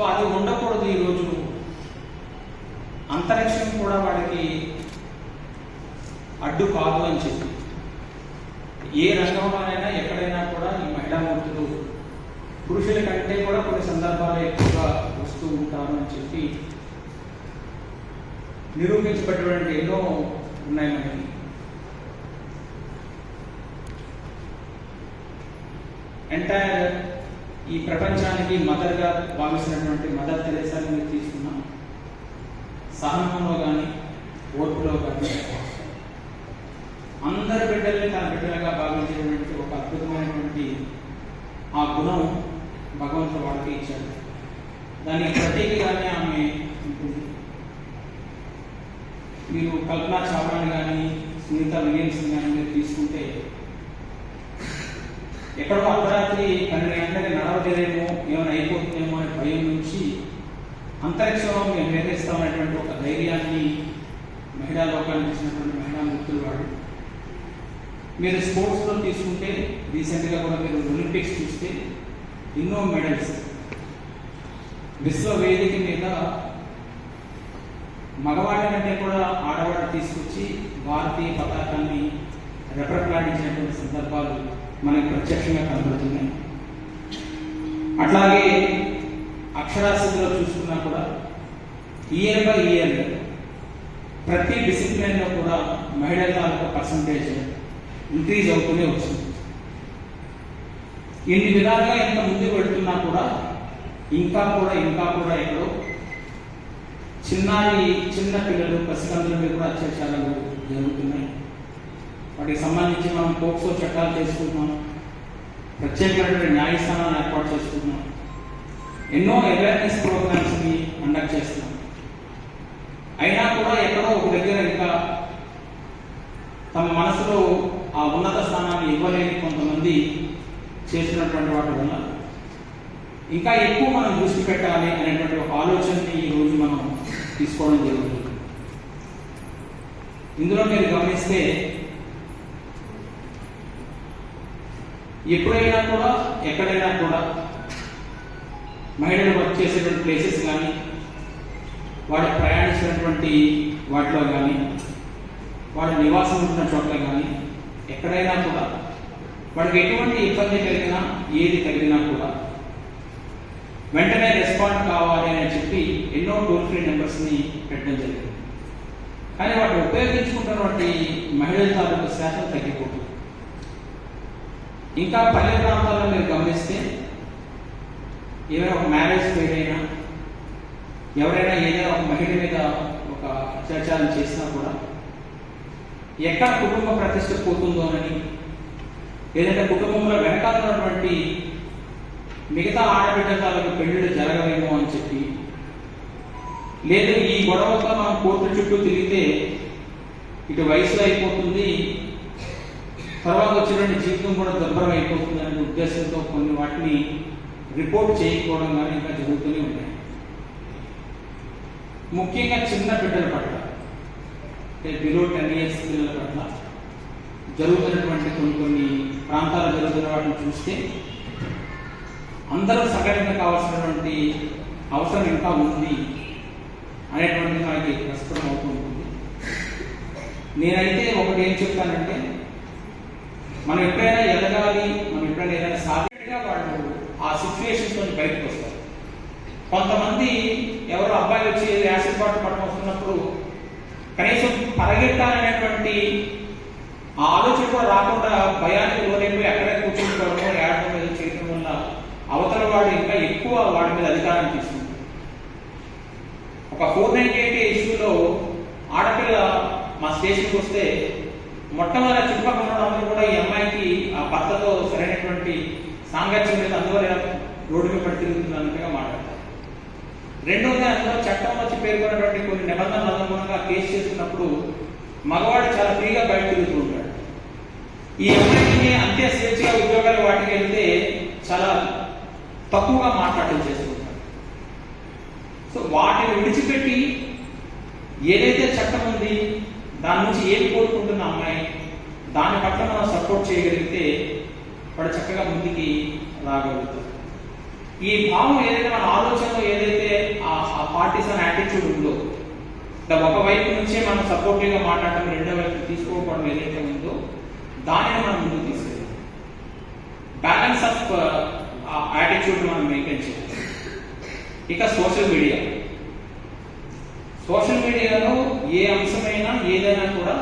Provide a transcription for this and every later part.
So అది ఉండకూడదు ఈరోజు అంతరిక్షం కూడా వాడికి అడ్డు కాదు అని చెప్పి. ఏ రంగంలోనైనా ఎక్కడైనా కూడా ఈ మహిళా మూర్తులు పురుషుల కంటే కూడా కొన్ని సందర్భాలు ఎక్కువగా వస్తూ ఉంటారు అని చెప్పి నిరూపించబడినటువంటి ఎన్నో ఉన్నాయి మనకి. ఎంటైర్ ఈ ప్రపంచానికి మదర్గా భావిస్తున్నటువంటి మదర్ తెరేసాని మీరు తీసుకున్నా సహనంలో కానీ ఓర్పులో కానీ అందరి బిడ్డల్ని తన బిడ్డలుగా భావించేటువంటి ఒక అద్భుతమైనటువంటి ఆ గుణం భగవంతుడు వాడికి ఇచ్చాడు. దానికి ప్రతీకగానే ఆమె ఉంటుంది. మీరు కల్పనా చావ్లాని కానీ సునీత విలియమ్స్ కానీ మీరు తీసుకుంటే ఎక్కడో అర్ధరాత్రి పన్నెండు గంటలకి నడవలేదేమో ఏమైనా అయిపోతుందేమో అనే భయం నుంచి అంతరిక్షంలో మేము నిర్ణయిస్తామనేటువంటి ఒక ధైర్యాన్ని మహిళా లోకాన్ని ఇచ్చినటువంటి మహిళా మిత్రులు వాడు మీరు స్పోర్ట్స్లో తీసుకుంటే రీసెంట్గా కూడా మీరు ఒలింపిక్స్ చూస్తే ఎన్నో మెడల్స్. విశ్వ వేదిక మీద మగవాళ్ళ కంటే కూడా ఆడవాళ్ళు తీసుకొచ్చి భారతీయ పతాకాన్ని రెప్రట్లాడించినటువంటి సందర్భాలు మనకు ప్రత్యక్షంగా కనబడుతున్నాయి. అట్లాగే అక్షరాస్యతలో చూసుకున్నా కూడా ఇయర్ బై ఇయర్ ప్రతి డిసిప్లిన్లో కూడా మహిళల యొక్క పర్సంటేజ్ ఇంక్రీజ్ అవుతూనే వచ్చింది. ఎన్ని విధాలుగా ఎంత ముందుకు వెళ్తున్నా కూడా ఇంకా కూడా ఇంకా కూడా ఎక్కడో చిన్నారి చిన్న పిల్లలు పసికందుల మీద కూడా అత్యాచారాలు జరుగుతున్నాయి. వాటికి సంబంధించి మనం పోక్సో చట్టాలు చేసుకుంటున్నాం. ప్రత్యేకమైనటువంటి న్యాయస్థానాలను ఏర్పాటు చేసుకుంటున్నాం. ఎన్నో అవేర్నెస్ ప్రోగ్రామ్స్ని కండక్ట్ చేస్తున్నాం. అయినా కూడా ఎక్కడో ఒక దగ్గర ఇంకా తమ మనసులో ఆ ఉన్నత స్థానాన్ని ఇవ్వలేని కొంతమంది చేసినటువంటి వాటి వల్ల ఇంకా ఎక్కువ మనం దృష్టి పెట్టాలి అనేటువంటి ఒక ఆలోచనని ఈ రోజు మనం తీసుకోవడం జరుగుతుంది. ఇందులో మీరు గమనిస్తే ఎప్పుడైనా కూడా ఎక్కడైనా కూడా మహిళలు వర్క్ చేసేటువంటి ప్లేసెస్ కానీ వాడు ప్రయాణించినటువంటి వాటిలో కానీ వాడు నివాసం ఉంటున్న చోట్ల కానీ ఎక్కడైనా కూడా వాడికి ఎటువంటి ఇబ్బంది కలిగినా ఏది కలిగినా కూడా వెంటనే రెస్పాండ్ కావాలి అని చెప్పి ఎన్నో టోల్ ఫ్రీ నెంబర్స్ని పెట్టడం జరిగింది. కానీ వాటిని ఉపయోగించుకుంటున్నటువంటి మహిళల తాలూకు శాతం తగ్గిపోతుంది. ఇంకా పల్లె ప్రాంతాల్లో మీరు గమనిస్తే ఏమైనా ఒక మ్యారేజ్ ఫెయిల్ అయినా ఎవరైనా ఏదైనా ఒక మహిళ మీద ఒక అత్యాచారం చేసినా కూడా ఎక్కడ కుటుంబ ప్రతిష్ట పోతుందోనని ఏదైతే కుటుంబంలో వెనకాల ఉన్నటువంటి మిగతా ఆడబిడ్డ తాలూకు పెళ్ళిళ్ళు జరగవేమో అని చెప్పి లేదు ఈ గొడవతో మనం కోర్టు చుట్టూ తిరిగితే ఇటు వయసులో అయిపోతుంది తర్వాత వచ్చినటువంటి జీవితం కూడా దుర్భరం అయిపోతుందనే ఉద్దేశంతో కొన్ని వాటిని రిపోర్ట్ చేయకపోవడం కానీ ఇంకా జరుగుతూనే ఉన్నాయి. ముఖ్యంగా చిన్న బిడ్డల పట్ల అంటే బిలో టెన్ ఇయర్స్ పిల్లల పట్ల జరుగుతున్నటువంటి కొన్ని కొన్ని ప్రాంతాలు జరుగుతున్న వాటిని చూస్తే అందరూ సంఘటన కావాల్సినటువంటి అవసరం ఇంకా ఉంది అనేటువంటి మనకి ప్రస్తుతం అవుతుంటుంది నేనైతే ఒకటి ఏం చెప్తానంటే మనం ఎప్పుడైనా ఎదగాలి మనం ఎప్పుడైనా ఏదైనా సాధ్యంగా వాళ్ళు ఆ సిచ్యువేషన్స్ నుంచి బయటకు వస్తారు. కొంతమంది ఎవరో అబ్బాయి వచ్చి యాసిడ్ బాటిల్ పట్టడం వస్తున్నప్పుడు కనీసం పరిగెత్తాలనేటువంటి ఆ ఆలోచన కూడా రాకుండా భయానికి లోనైపోయి అక్కడే కూర్చుంటుకోవడం ఏడడం మీద చేయడం వల్ల అవతల వాడు ఇంకా ఎక్కువ వాడి మీద అధికారం తీసుకుంటాడు ఒక ఫోర్ నైన్టీ ఎయిట్ ఇష్యూలో ఆడపిల్ల మా స్టేషన్కి వస్తే మొట్టమొదటి చుట్టుపక్కల ఉన్న కూడా ఈ అమ్మాయికి ఆ భర్తతో సరైనటువంటి సాంగత్యం మీద అందువల్ల రోడ్డు మీద పడి తిరుగుతున్నట్టుగా మాట్లాడతారు. రెండవది అందులో చట్టం వచ్చి పేర్కొన్నటువంటి కొన్ని నిబంధనల అనుగుణంగా కేసు చేస్తున్నప్పుడు మగవాడు చాలా ఫ్రీగా బయట తిరుగుతూ ఉంటాడు. ఈ అమ్మాయిని అంతే స్వేచ్ఛగా ఉద్యోగాలు వాటికి వెళ్తే చాలా తక్కువగా మాట్లాడటం చేసుకుంటాడు సో వాటిని విడిచిపెట్టి ఏదైతే చట్టం ఉంది దాని నుంచి ఏం కోరుకుంటున్న అమ్మాయి దాని పట్ల మనం సపోర్ట్ చేయగలిగితే వాడు చక్కగా ముందుకి రాగలుగుతారు ఈ భావం ఏదైతే మన ఆలోచనలో ఏదైతే ఆ పార్టీస్ పార్టీసన్ యాటిట్యూడ్ ఉందో ఒక వైపు నుంచే మనం సపోర్టివ్గా మాట్లాడటం రెండో వైపు తీసుకోకపోవడం ఏదైతే ఉందో దానిని మనం ముందుకు తీసుకెళ్ళాలి. బ్యాలెన్స్ ఆఫ్ యాటిట్యూడ్ మనం మెయింటైన్ చేయాలి. ఇక సోషల్ మీడియా సోషల్ మీడియాలో ఏ అంశమైనా ఏదైనా కూడా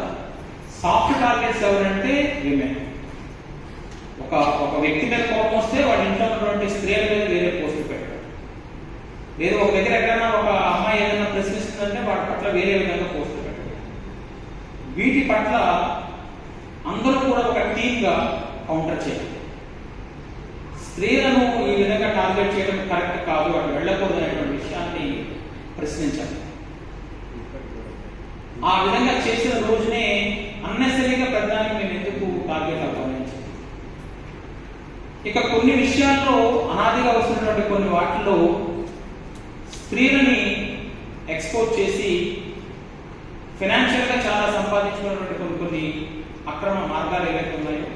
సాఫ్ట్ టార్గెట్స్ ఎవరంటే విమెన్. ఒక ఒక వ్యక్తి మీద కోపం వస్తే వాడి ఇంట్లో ఉన్నటువంటి స్త్రీల మీద వేరే పోస్టులు పెట్టడం. లేదు ఒక దగ్గర ఎక్కడైనా ఒక అమ్మాయి ఏదైనా ప్రశ్నిస్తుందంటే వాటి పట్ల వేరే విధంగా పోస్టులు పెట్టడం. వీటి పట్ల అందరూ కూడా ఒక టీమ్గా కౌంటర్ చేయాలి. స్త్రీలను ఈ విధంగా టార్గెట్ చేయడం కరెక్ట్ కాదు అటు వెళ్ళకూడదు అనేటువంటి విషయాన్ని ప్రశ్నించాలి. ఆ విధంగా చేసిన రోజునే అన్నెసరిగా ప్రధాని మేము ఎందుకు బాధ్యత అవ్వాలి ఇక కొన్ని విషయాల్లో అనాదిగా వస్తున్నటువంటి కొన్ని వాటిల్లో స్త్రీలని ఎక్స్పోర్ట్ చేసి ఫినాన్షియల్గా చాలా సంపాదించుకున్నటువంటి కొన్ని కొన్ని అక్రమ మార్గాలు ఏవైతే ఉన్నాయో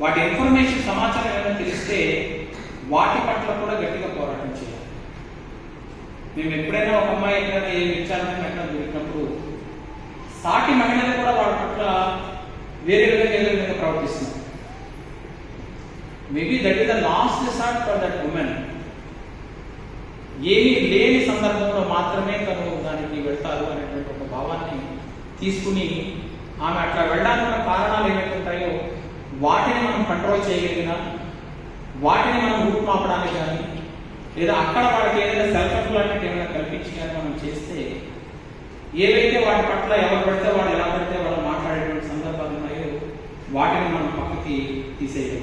వాటి ఇన్ఫర్మేషన్ సమాచారం ఏమైనా తెలిస్తే వాటి పట్ల కూడా గట్టిగా పోరాటం చేయాలి. మేము ఎప్పుడైనా ఒక అమ్మాయి ఎక్కడైనా ఏ విచారణ ఎక్కడ దొరికినప్పుడు సాటి మహిళలు కూడా వాళ్ళ పట్ల వేరే విధంగా ఏదో విధంగా ప్రవర్తిస్తున్నారు. Maybe that is the last resort for that women ఏమీ లేని సందర్భంలో మాత్రమే తను దానికి వెళ్తారు అనేటువంటి ఒక భావాన్ని తీసుకుని ఆమె అట్లా వెళ్ళడానికి కారణాలు ఏమైతుంటాయో ఉంటాయో వాటిని మనం కంట్రోల్ చేయగలిగిన వాటిని మనం రూపుమాపడానికి కానీ లేదా అక్కడ వాళ్ళకి ఏదైనా సెల్ఫ్ ఎంప్లాయ్మెంట్ ఏమైనా కల్పించి కానీ మనం చేస్తే ఏవైతే వాటి పట్ల ఎవరు పడితే వాళ్ళు ఎలా పడితే వాళ్ళు మాట్లాడేటువంటి సందర్భాలు ఉన్నాయో వాటిని మనం పక్కకి తీసేయాలి